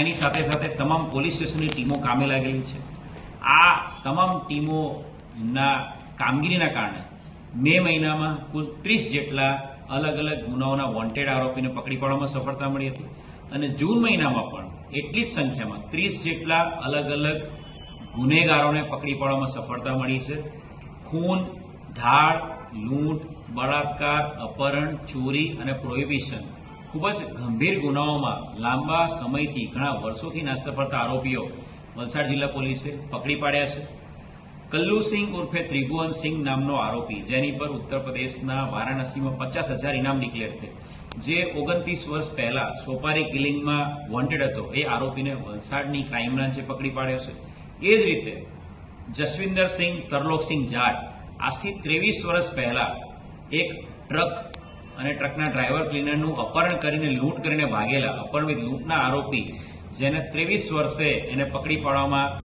એની સાથે સાથે તમામ પોલીસ સ્ટેશનની ટીમો કામે લાગેલી છે. આ તમામ ટીમોના કામગીરીના કારણે મે મહિનામાં કુલ ત્રીસ જેટલા અલગ અલગ ગુનાઓના વોન્ટેડ આરોપીને પકડી પાડવામાં સફળતા મળી હતી. અને જૂન મહિનામાં પણ એટલી જ સંખ્યામાં ત્રીસ જેટલા અલગ અલગ ગુનેગારોને પકડી પાડવામાં સફળતા મળી છે. ખૂન, ધાડ, લૂંટ, બળાત્કાર, અપહરણ, ચોરી અને પ્રોહિબિશન ખૂબ જ ગંભીર ગુનાઓમાં લાંબા સમયથી ઘણા વર્ષોથી નાસ્તા ફરતા આરોપીઓ વલસાડ જિલ્લા પોલીસે પકડી પાડ્યા છે. કલ્લુસિંહ ઉર્ફે ત્રિભુવનસિંહ નામનો આરોપી, જેની પર ઉત્તર પ્રદેશના વારાણસીમાં પચાસ હજાર ઇનામ ડિક્લેર છે જે ઓગણત્રીસ વર્ષ પહેલા સોપારી કિલિંગમાં વોન્ટેડ હતો, એ આરોપીને વલસાડની ક્રાઇમ બ્રાન્ચે પકડી પાડ્યો છે. એ જ રીતે જસવિંદર સિંહ તરલોકસિંહ જાટ આજથી ત્રેવીસ વર્ષ પહેલા એક ટ્રક અને ટ્રકના ડ્રાઈવર ક્લીનરનું અપહરણ કરીને લૂંટ કરીને ભાગેલા. અપહરણ વિથ લૂંટના આરોપી, જેને ત્રેવીસ વર્ષે એને પકડી પાડવામાં